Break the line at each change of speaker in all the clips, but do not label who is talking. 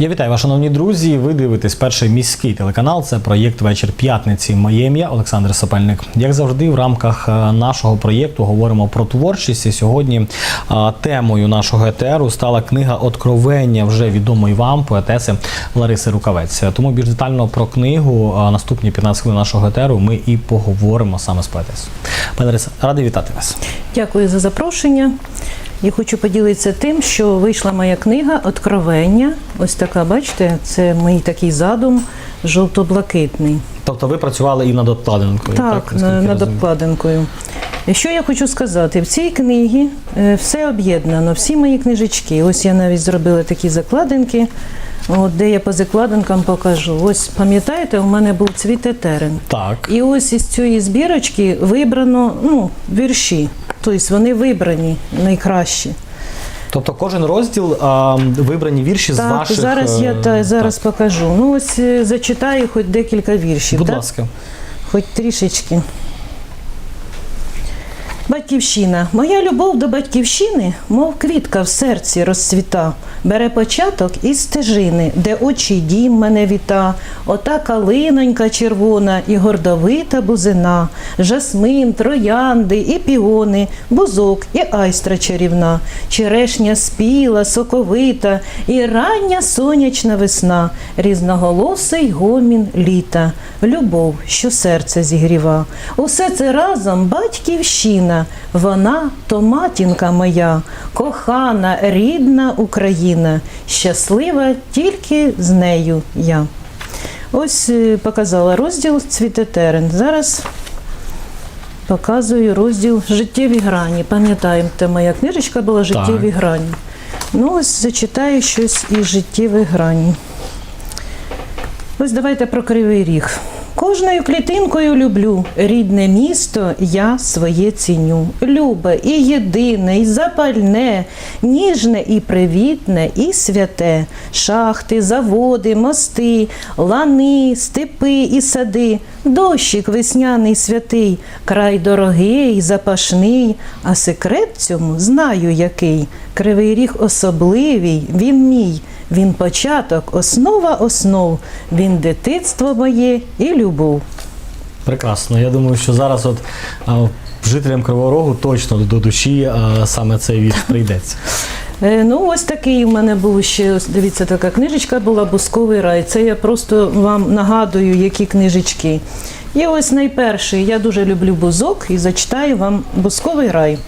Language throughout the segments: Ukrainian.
Я вітаю вас, шановні друзі. Ви дивитесь перший міський телеканал. Це проєкт вечір п'ятниці. Моє ім'я Олександр Сапельник. Як завжди, в рамках е, нашого проєкту говоримо про творчість. І сьогодні е, темою нашого етеру стала книга Откровення вже відомої вам поетеси Лариси Рукавець. Тому більш детально про книгу наступні 15 хвилин нашого етеру ми і поговоримо саме з поетесою. Пане Лариса, радий вітати вас.
Дякую за запрошення. І хочу поділитися тим, що вийшла моя книга Откровення. Ось така, бачите, це мій такий задум жовто-блакитний.
Тобто, ви працювали і над обкладинкою.
Так,
я
над обкладинкою. Що я хочу сказати? В цій книгі е, все об'єднано, всі мої книжечки. Ось я навіть зробила такі закладинки, от, де я по закладинкам покажу. Ось пам'ятаєте, у мене був цвіте терен.
Так.
І ось із цієї збірочки вибрано ну, вірші. Тобто вони вибрані найкращі.
Тобто кожен розділ а, вибрані вірші з
Так,
ваших.
зараз я
е,
та, зараз
так.
покажу. Ну ось е, зачитаю хоч декілька віршів.
Будь
так?
ласка.
Хоч трішечки. Батьківщина. Моя любов до батьківщини, мов квітка в серці розцвіта, бере початок із стежини, де очі дім мене віта, ота калинонька червона і гордовита бузина, жасмин, троянди і піони, бузок і айстра чарівна, черешня спіла, соковита і рання сонячна весна, різноголосий гомін літа, любов, що серце зігріва. Усе це разом батьківщина, вона то матінка моя, кохана, рідна Україна, щаслива тільки з нею я. Ось е, показала розділ Цвіте терен. Зараз показую розділ Життєві грані. Пам'ятаєте, моя книжечка була Життєві
Так.
грані. Ну, ось зачитаю щось із життєвих грані. Ось давайте про кривий ріг. Кожною клітинкою люблю рідне місто, я своє ціню. Любе і єдине, і запальне, ніжне і привітне, і святе. Шахти, заводи, мости, лани, степи і сади, дощик весняний святий, край дорогий, запашний, а секрет цьому знаю який. Кривий ріг особливий, він мій. Він початок, основа основ, він дитинство моє і любов.
Прекрасно. Я думаю, що зараз от а, жителям Кривого Рогу точно до душі а, саме цей вірш прийдеться.
Е, Ну, ось такий у мене був ще, дивіться, така книжечка була Бусковий рай. Це я просто вам нагадую, які книжечки. І ось найперший, я дуже люблю бузок і зачитаю вам Бусковий рай.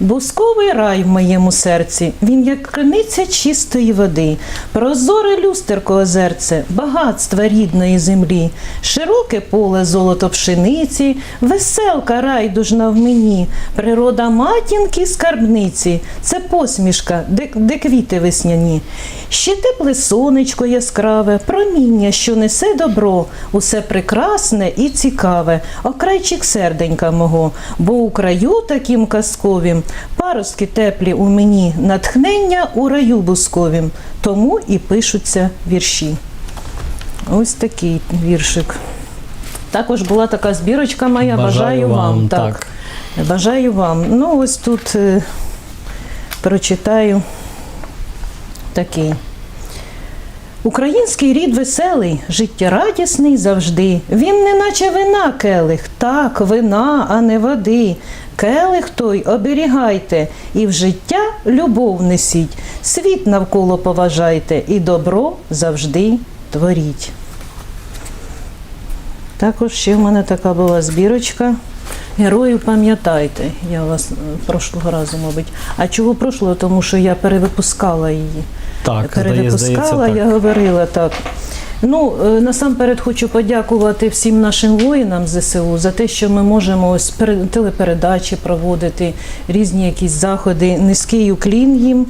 Бусковий рай в моєму серці, він як криниця чистої води, прозоре люстерко озерце, багатства рідної землі, широке поле золото пшениці, веселка райдужна в мені, природа матінки скарбниці, це посмішка, де, де квіти весняні. Ще тепле сонечко яскраве, проміння, що несе добро, усе прекрасне і цікаве, окрайчик серденька мого, бо у краю таким казковім, паростки теплі у мені, натхнення у раю бусковім, тому і пишуться вірші. Ось такий віршик. Також була така збірочка моя. Бажаю, вам. Так. Бажаю вам. Ну, ось тут е, прочитаю такий. Український рід веселий, життєрадісний завжди. Він не наче вина келих, так, вина, а не води. Келих той оберігайте, і в життя любов несіть, світ навколо поважайте, і добро завжди творіть. Також ще в мене така була збірочка. Героїв пам'ятайте. Я вас е, прошлого разу, мабуть. А чого прошлого? Тому що я перевипускала її.
Так,
перевипускала,
здається, так.
я говорила так. Ну, е, насамперед хочу подякувати всім нашим воїнам ЗСУ за те, що ми можемо ось телепередачі проводити, різні якісь заходи. Низький уклін їм.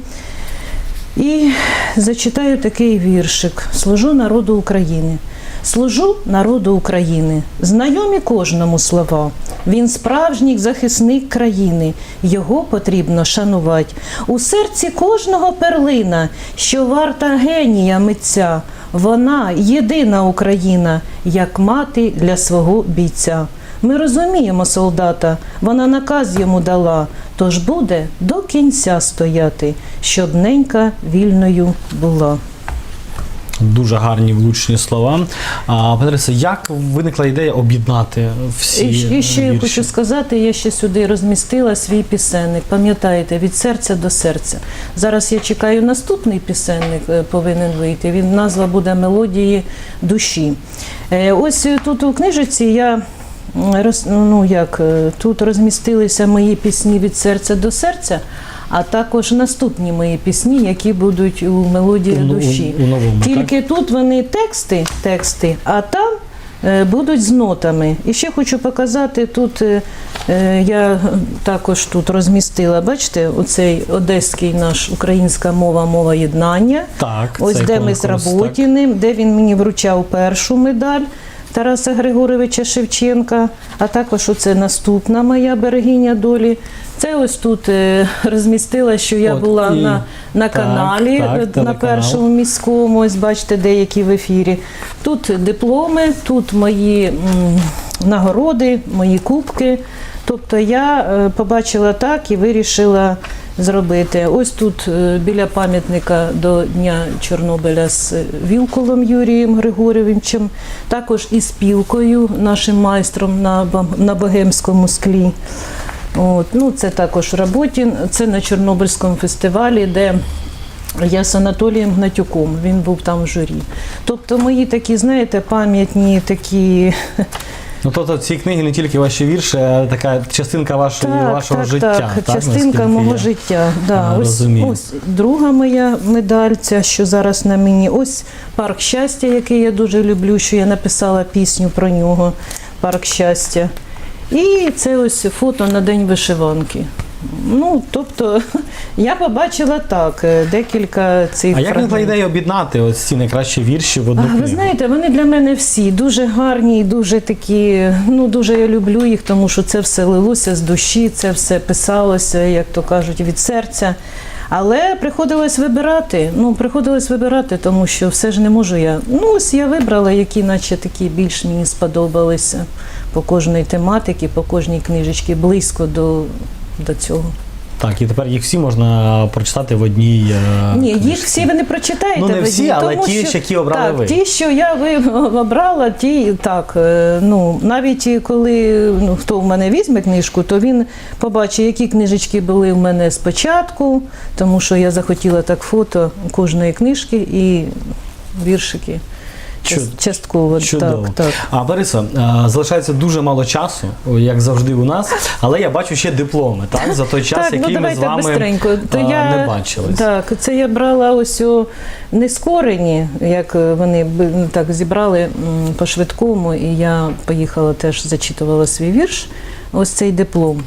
І зачитаю такий віршик: Служу народу України. Служу народу України, знайомі кожному слова. Він справжній захисник країни, його потрібно шанувати. У серці кожного перлина, що варта генія митця. Вона єдина Україна, як мати для свого бійця. Ми розуміємо солдата, вона наказ йому дала, тож буде до кінця стояти, щоб ненька вільною була.
Дуже гарні влучні слова. А, як виникла ідея об'єднати всі
І, і ще я
вірші?
хочу сказати, я ще сюди розмістила свій пісенник. Пам'ятаєте, від серця до серця. Зараз я чекаю наступний пісенник, е, повинен вийти. Він назва буде мелодії душі. Е, Ось е, тут у книжиці я. Роз, ну як тут розмістилися мої пісні від серця до серця, а також наступні мої пісні, які будуть у мелодії душі.
у- у новому, так?
Тільки тут вони тексти, тексти, а там е, будуть з нотами. І ще хочу показати тут. е, е, Я також тут розмістила, бачите, оцей одеський наш українська мова, мова єднання.
Так,
Ось де ми з. Работіним, де він мені вручав першу медаль Тараса Григоровича Шевченка, а також оце наступна моя берегиня долі. Це ось тут е, розмістила, що я
От,
була
і-
на, на
так,
каналі,
так,
на першому міському. Ось бачите, деякі в ефірі. Тут дипломи, тут мої м, нагороди, мої кубки. Тобто я е, побачила так і вирішила зробити. Ось тут е, біля пам'ятника до Дня Чорнобиля з Вілкулом Юрієм Григорьовичем, також і спілкою, нашим майстром на Богемському склі. От, ну, це також Работін, це на Чорнобильському фестивалі, де я з Анатолієм Гнатюком, він був там в журі. Тобто мої такі, знаєте, пам'ятні такі.
Ну, тобто ці книги не тільки ваші вірші, а така частинка вашої, вашого
так,
життя.
так, частинка
наскільки
мого
я
життя. Да.
а,
Ось,
розумію.
ось друга моя медаль, ця, що зараз на мені. Ось парк щастя, який я дуже люблю, що я написала пісню про нього. Парк щастя. І це ось фото на день вишиванки. Ну, тобто, я побачила так, е, декілька цих
А як виникла ідея об'єднати ось ці найкращі вірші в одну книгу?
Ви знаєте, вони для мене всі дуже гарні і дуже такі. Ну дуже я люблю їх, тому що це все лилося з душі, це все писалося, як то кажуть, від серця. Але приходилось вибирати. Ну, приходилось вибирати, тому що все ж не можу я. Ну, ось я вибрала, які, наче такі більш мені сподобалися по кожній тематиці, по кожній книжечці, близько до, до цього.
Так, і тепер їх всі можна прочитати в одній. е,
Ні, їх всі ви не прочитаєте.
Ну, не
в
всі,
одній,
але
тому
ті,
що,
які обрали
так,
ви.
Ті, що я ви обрала, ті так. е, Ну навіть коли ну, хто в мене візьме книжку, то він побачить, які книжечки були в мене спочатку, тому що я захотіла так фото кожної книжки і віршики. Частково
Чудово.
так, так.
А Бориса, е, залишається дуже мало часу, як завжди у нас, але я бачу ще дипломи, так? За той час,
так, ну
ми з вами
бистренько. То
е,
я,
не бачились.
Так, це я брала ось о нескорені, як е, вони ну, так зібрали по швидкому, і я поїхала теж зачитувала свій вірш. Ось цей диплом.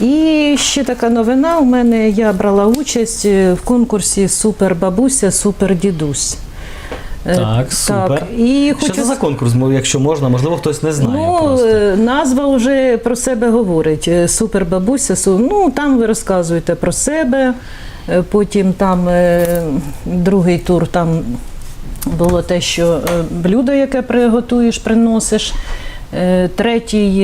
І ще така новина. У мене я брала участь е, в конкурсі Супер бабуся, супер дідусь. Е,
Так, супер.
І
Що це за конкурс, якщо можна, можливо, хтось не знає
Ну,
просто.
е, назва вже про себе говорить. Е, Супер бабуся. Ну, там ви розказуєте про себе. Потім там другий тур там було те, що блюдо, яке приготуєш, приносиш. Третій,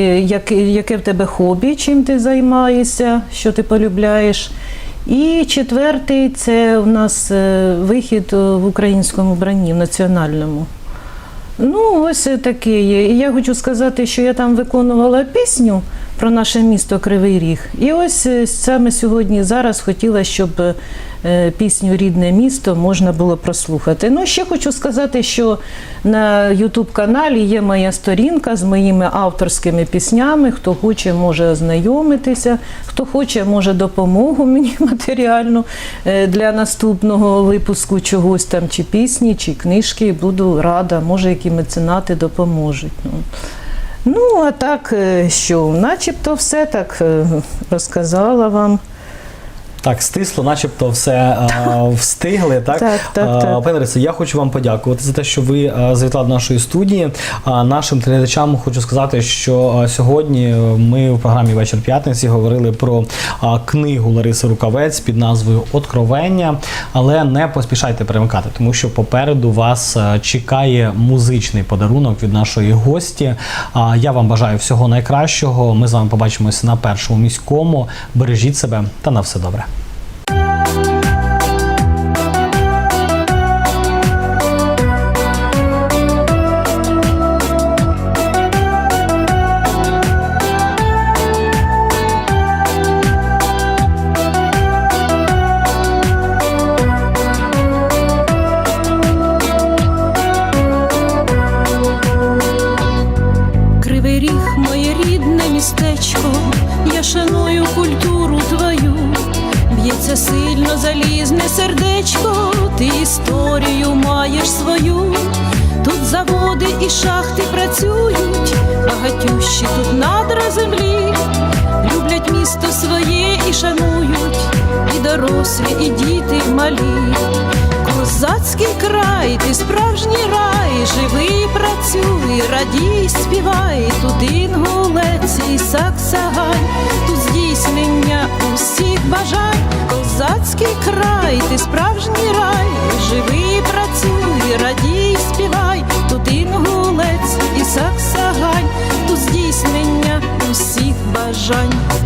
яке в тебе хобі, чим ти займаєшся, що ти полюбляєш. І четвертий це у нас е, вихід е, в українському бранні, в національному. Ну, ось такий. є. І я хочу сказати, що я там виконувала пісню про наше місто Кривий Ріг. І ось е, саме сьогодні зараз хотіла, щоб е, пісню Рідне місто можна було прослухати. Ну, ще хочу сказати, що на youtube каналі є моя сторінка з моїми авторськими піснями. Хто хоче, може ознайомитися, хто хоче, може допомогу мені матеріальну е, для наступного випуску чогось там, чи пісні, чи книжки. Буду рада, може, які меценати допоможуть. Ну. А так, е, що, начебто все так е, розказала вам.
Так, стисло, начебто все е, встигли. Так,
Так, так,
Е,
так.
Пане Ларисе, я хочу вам подякувати за те, що ви е, завітали до нашої студії. А нашим телеглядачам хочу сказати, що сьогодні ми в програмі Вечір п'ятниці говорили про книгу Лариси Рукавець під назвою Откровення. Але не поспішайте перемикати, тому що попереду вас чекає музичний подарунок від нашої гості. Я вам бажаю всього найкращого. Ми з вами побачимося на першому міському. Бережіть себе та на все добре.
Історію маєш свою. Тут заводи і шахти працюють, багатющі тут надра землі, люблять місто своє і шанують, і дорослі, і діти малі. Козацький край, ти справжній рай, живи, працюй, радій, співай, тут інгулець і саксагай, тут здійснення усіх бажань, козацький край, ти справжній рай, радій, співай, тут інгулець і саксагань, тут здійснення усіх бажань.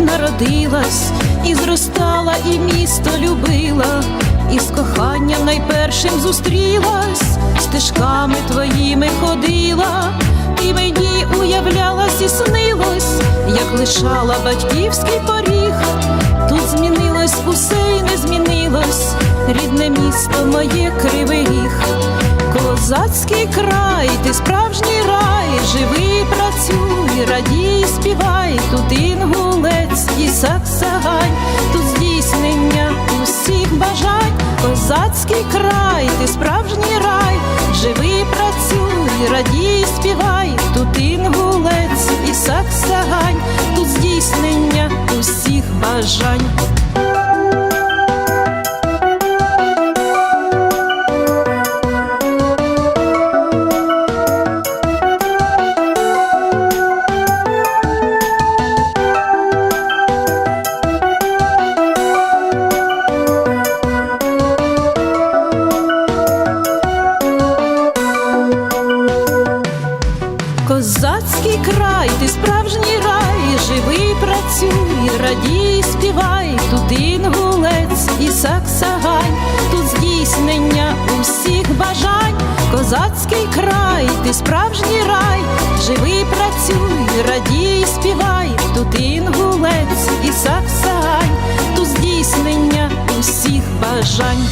Народилась, і зростала, і місто любила, і з коханням найпершим зустрілась, стежками твоїми ходила, і мені уявлялась і снилось, як лишала батьківський поріг. Тут змінилось усе і не змінилось, рідне місто моє кривий ріг. Козацький край, ти справжній рай, живи, працюй, радій, співай, тут інгулець і саксагай, тут здійснення усіх бажань, козацький край, ти справжній рай, живи, працюй, радій, співай, тут інгулець і саксагань, тут здійснення усіх бажань. бажань, козацький край, ти справжній рай, живи, працюй, радій, співай, тут інгулець і саксагань, тут здійснення усіх бажань.